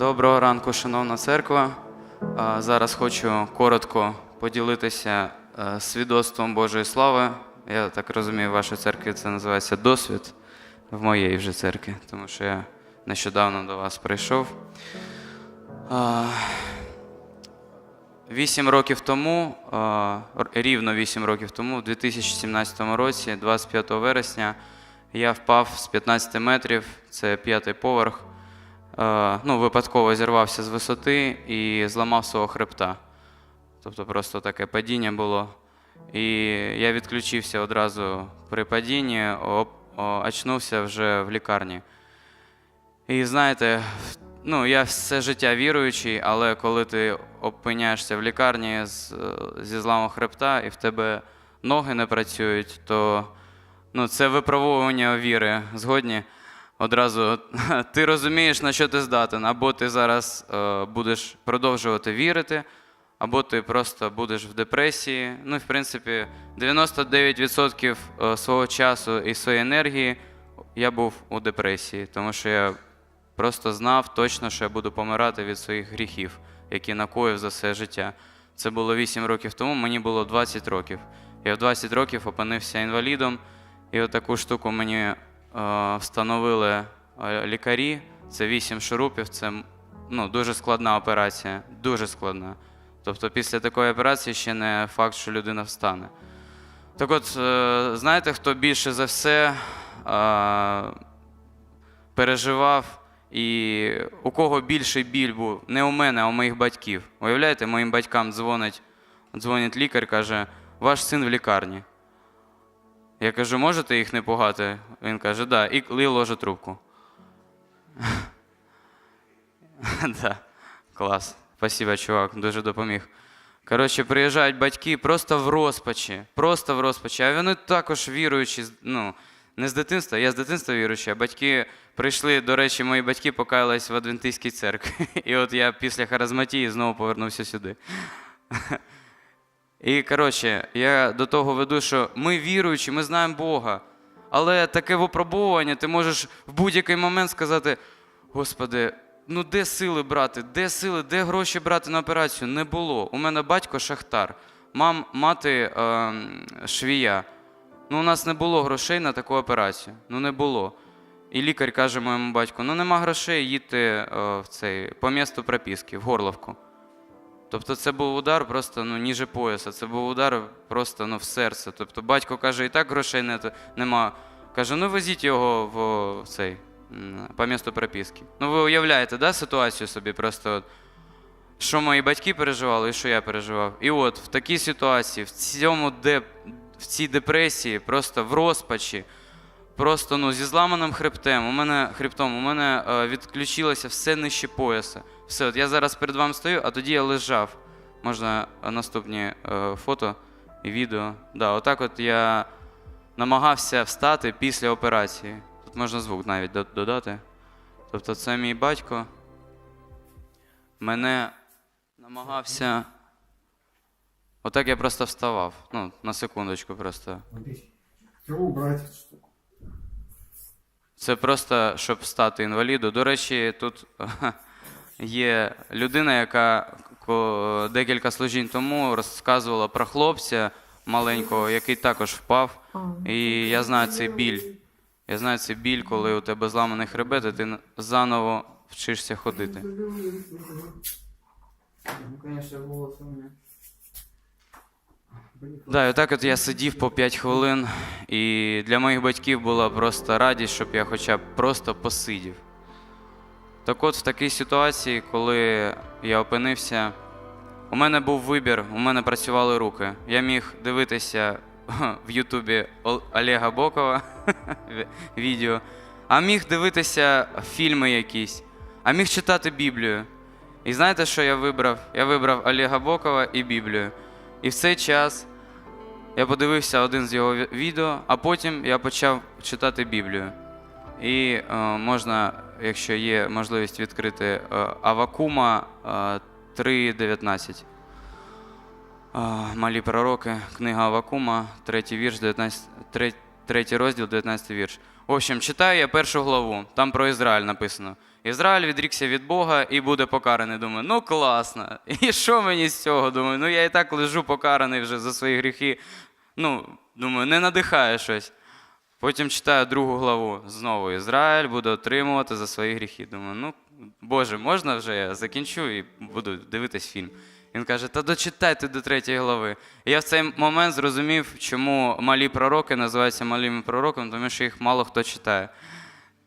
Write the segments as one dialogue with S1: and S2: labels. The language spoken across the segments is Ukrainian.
S1: Доброго ранку, шановна церква. Зараз хочу коротко поділитися е, свідоцтвом Божої слави. Я так розумію, в вашій церкві це називається досвід в моєї вже церкві, тому що я нещодавно до вас прийшов. Вісім років тому, рівно вісім років тому, у 2017 році, 25 вересня, я впав з 15 метрів, це п'ятий поверх. Е, ну, випадково зірвався з висоти і зламав свого хребта. Тобто просто таке падіння було. І я відключився одразу при падінні, очнувся вже в лікарні. І знаєте, ну, я все життя віруючий, але коли ти опиняєшся в лікарні з, зі зламом хребта і в тебе ноги не працюють, то ну, це випробовування віри. Згодні одразу ти розумієш, на що ти здатен, або ти зараз е, будеш продовжувати вірити, або ти просто будеш в депресії. Ну, в принципі, 99% е, свого часу і своєї енергії я був у депресії, тому що я просто знав точно, що я буду помирати від своїх гріхів, які накоїв за все життя. Це було 8 років тому, мені було 20 років. Я в 20 років опинився інвалідом, і отаку штуку мені встановили е, лікарі. Це 8 шурупів, це ну, дуже складна операція, дуже складна. Тобто після такої операції ще не факт, що людина встане. Так от, е, знаєте, хто більше за все е, переживав і у кого більший біль був, не у мене, а у моїх батьків. Уявляєте, моїм батькам дзвонить, дзвонить лікар, каже, ваш син в лікарні. Я кажу, можете їх не пугати? Він каже, да, і і ложе трубку. да, клас. Спасибо, чувак, дуже допоміг. Коротше, приїжджають батьки просто в розпачі, просто в розпачі. А вони також віруючі, ну, не з дитинства, я з дитинства віруючий, а батьки прийшли, до речі, мої батьки покаялись в Адвентистській церкві. І от я після харизматії знову повернувся сюди. І коротше, я до того веду, що ми віруючі, ми знаємо Бога. Але таке випробовування, ти можеш в будь-який момент сказати: Господи, ну де сили брати, де сили, де гроші брати на операцію? Не було. У мене батько шахтар, мам, мати е, швія. Ну, у нас не було грошей на таку операцію. Ну не було. І лікар каже моєму батьку: ну нема грошей, їдьте е, в цей, по місту прописки, в Горловку. Тобто це був удар просто ну, ніже пояса, це був удар просто ну, в серце. Тобто батько каже, і так грошей не, нема. Каже, ну везіть його в, в цей, по місту прописки. Ну ви уявляєте, да, ситуацію собі просто. От, що мої батьки переживали і що я переживав. І от в такій ситуації, в цьому де, в цій депресії, просто в розпачі, просто ну, зі зламаним хребтем, у мене хребтом, у мене е, відключилося все нижче пояса. Все, от я зараз перед вами стою, а тоді я лежав. Можна е, наступні е, фото і відео. Да, отак от я намагався встати після операції. Тут можна звук навіть додати. Тобто, це мій батько. Мене намагався. Отак я просто вставав. Ну, на секундочку просто.
S2: Его убрать эту штуку.
S1: Це просто щоб стати інвалідом. До речі, тут є людина, яка декілька служінь тому розказувала про хлопця маленького, який також впав. І я знаю цей біль. Я знаю цей біль, коли у тебе зламаний хребет, і ти заново вчишся ходити.
S3: Ну, голос у меня.
S1: Да, і отак от я сидів по 5 хвилин, і для моїх батьків була просто радість, щоб я хоча б просто посидів. Так от в такій ситуації, коли я опинився, у мене був вибір, у мене працювали руки. Я міг дивитися в Ютубі Олега Бокова відео, а міг дивитися фільми якісь, а міг читати Біблію. І знаєте, що я вибрав? Я вибрав Олега Бокова і Біблію. І в цей час я подивився один з його відео, а потім я почав читати Біблію. І е, можна, якщо є можливість відкрити е, Авакума е, 3.19. Е, Малі пророки, книга Авакума, третій вірш, 19, тре- третій розділ, 19 вірш. В общем, читаю я першу главу, там про Ізраїль написано. Ізраїль відрікся від Бога і буде покараний. Думаю, ну класно. І що мені з цього? Думаю, ну я і так лежу покараний вже за свої гріхи. Ну, думаю, не надихає щось. Потім читаю другу главу. Знову Ізраїль буде отримувати за свої гріхи. Думаю, ну, Боже, можна вже я закінчу і буду дивитись фільм. Він каже: та дочитайте до третьої глави. І я в цей момент зрозумів, чому малі пророки називаються малими пророками, тому що їх мало хто читає.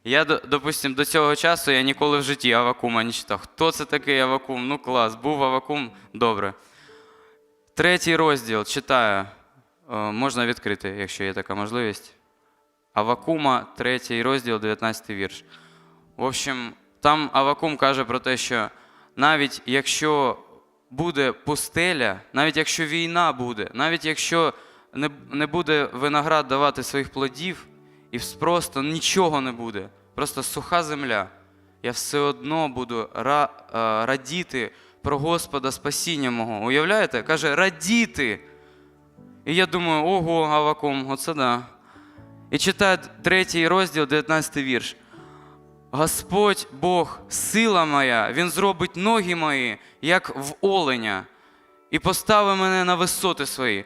S1: Я, до- допустим, до цього часу я ніколи в житті Авакума не читав. Хто це такий Авакум? Ну клас, був Авакум, добре. Третій розділ читаю. Е, Можна відкрити, якщо є така можливість. Авакума, третій розділ, 19 вірш. В общем, там Авакум каже про те, що навіть якщо буде пустеля, навіть якщо війна буде, навіть якщо не, не буде виноград давати своїх плодів, і просто нічого не буде, просто суха земля, я все одно буду ра, е, радіти про Господа спасіння мого. Уявляєте? Каже, радіти. І я думаю, ого, Авакум, оце да. І читаю третій розділ, 19 вірш. Господь Бог, сила моя, Він зробить ноги мої, як в оленя, і поставить мене на висоти свої.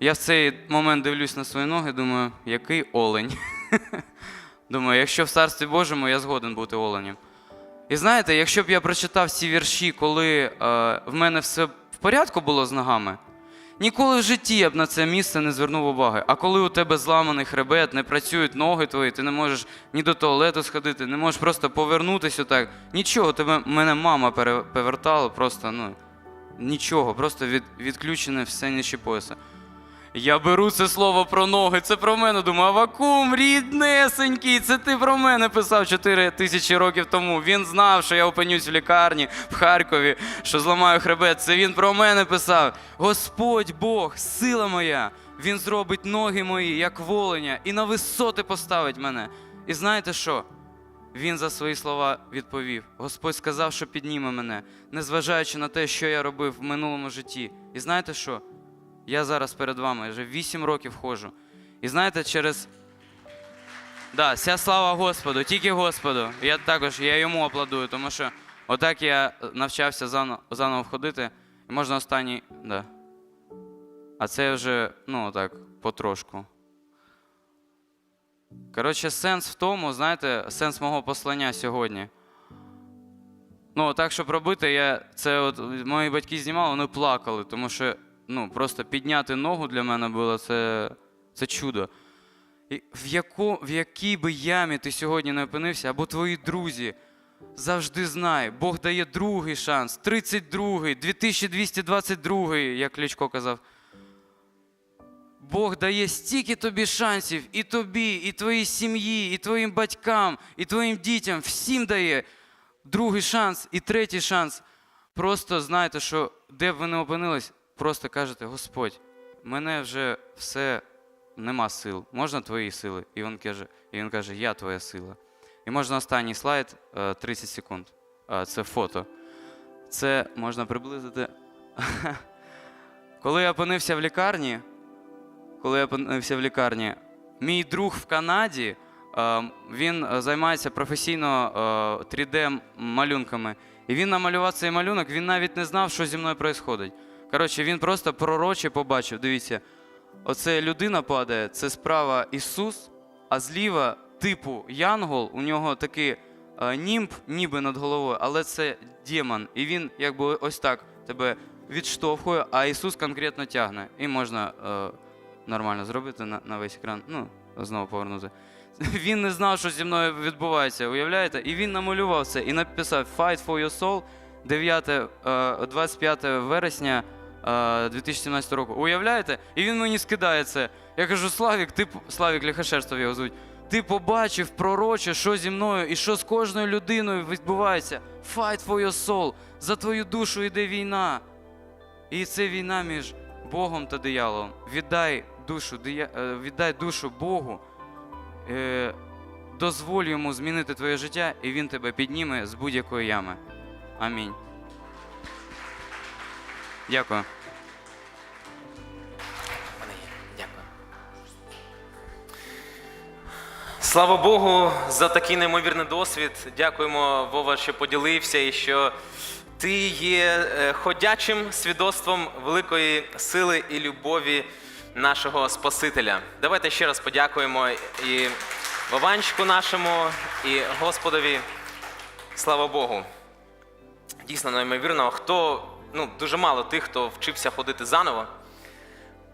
S1: Я в цей момент дивлюсь на свої ноги, думаю, який олень. Думаю, якщо в Царстві Божому, я згоден бути оленем. І знаєте, якщо б я прочитав ці вірші, коли е, в мене все в порядку було з ногами, ніколи в житті я б на це місце не звернув уваги. А коли у тебе зламаний хребет, не працюють ноги твої, ти не можеш ні до туалету сходити, не можеш просто повернутися отак. Нічого, тебе мене мама перевертала, просто ну нічого, просто від, відключене все нижче пояса. Я беру це слово про ноги, це про мене. Думаю, Авакум, ріднесенький, це ти про мене писав 4 тисячі років тому. Він знав, що я опинюсь в лікарні в Харкові, що зламаю хребет. Це він про мене писав. Господь Бог, сила моя, Він зробить ноги мої, як воленя, і на висоти поставить мене. І знаєте що? Він за свої слова відповів: Господь сказав, що підніме мене, незважаючи на те, що я робив в минулому житті. І знаєте що? Я зараз перед вами вже 8 років ходжу. І знаєте, через. Да, вся слава Господу, тільки Господу. Я також я йому аплодую, тому що отак я навчався заново, заново ходити. І можна останній. Да. А це вже, ну, так, потрошку. Коротше, сенс в тому, знаєте, сенс мого послання сьогодні. Ну, так, щоб робити, я це от мої батьки знімали, вони плакали, тому що ну, просто підняти ногу для мене було це, це чудо. І в, яку, в якій би ямі ти сьогодні не опинився, або твої друзі, завжди знай, Бог дає другий шанс, 32-й, 2222, як Кличко казав. Бог дає стільки тобі шансів, і тобі, і твоїй сім'ї, і твоїм батькам, і твоїм дітям, всім дає другий шанс і третій шанс. Просто знайте, що де б ви не опинились, просто кажете, Господь, мене вже все нема сил. Можна твої сили? І він каже, і він каже, я твоя сила. І можна останній слайд, е, 30 секунд. Е, Це фото. Це можна приблизити. Коли я опинився в лікарні, коли я опинився в лікарні, мій друг в Канаді, е, він е, займається професійно 3D-малюнками. І він намалював цей малюнок, він навіть не знав, що зі мною відбувається. Коротше, він просто пророче побачив. Дивіться, оце людина падає, це справа Ісус, а зліва, типу Янгол, у нього такий е, німб, ніби над головою, але це демон. І він якби ось так тебе відштовхує, а Ісус конкретно тягне. І можна е, нормально зробити на, на весь екран. Ну, знову повернути. Він не знав, що зі мною відбувається, уявляєте? І він намалював це і написав Fight for your soul 9, е, 25 вересня е, 2017 року. Уявляєте? І він мені скидає це. Я кажу, Славік, ти Славік Ліхашерстов його звуть. Ти побачив пророче, що зі мною і що з кожною людиною відбувається. Fight for your soul. За твою душу йде війна. І це війна між Богом та дияволом. Віддай душу, е, віддай душу Богу, е, дозволь йому змінити твоє життя, і він тебе підніме з будь-якої ями. Амінь. Дякую.
S4: Слава Богу за такий неймовірний досвід. Дякуємо, Вова, що поділився і що ти є е, ходячим свідоцтвом великої сили і любові нашого Спасителя. Давайте ще раз подякуємо і Вованчику нашому, і Господові. Слава Богу. Дійсно неймовірно, хто ну дуже мало тих, хто вчився ходити заново.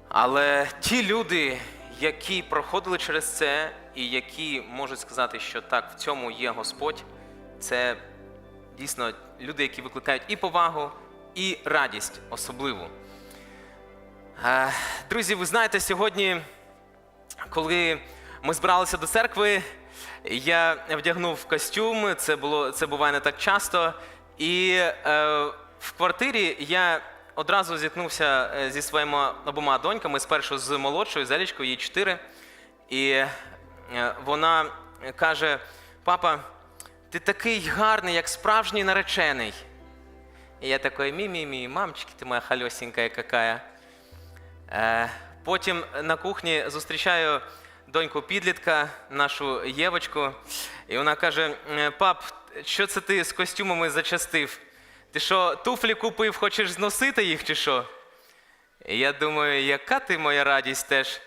S4: Але ті люди, які проходили через це, і які можуть сказати, що так, в цьому є Господь, це дійсно люди, які викликають і повагу, і радість особливу. Е, Друзі, ви знаєте, сьогодні, коли ми збиралися до церкви, я вдягнув костюм, це, було, це буває не так часто. І е, в квартирі я одразу зіткнувся е, зі своїми обома доньками, спершу з молодшою, з Елічкою, їй 4. І е, вона каже: папа, ти такий гарний, як справжній наречений. І я такий, мі-мі-мі, мамочки, ти моя халюсенькая какая. Е, Потім на кухні зустрічаю доньку підлітка, нашу Євочку, і вона каже: «Е, Пап, що це ти з костюмами зачастив? Ти що, туфлі купив, хочеш зносити їх чи що? Я думаю, яка ти моя радість теж?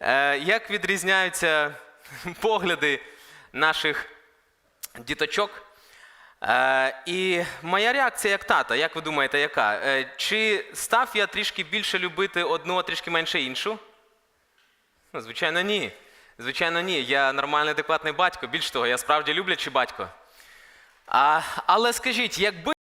S4: Е, Як відрізняються погляди наших діточок? Е, і моя реакція як тата, як ви думаєте, яка? Е, чи став я трішки більше любити одну, а трішки менше іншу? Ну, звичайно, ні. Звичайно, ні. Я нормальний, адекватний батько. Більш того, я справді люблячий батько. А, але скажіть, якби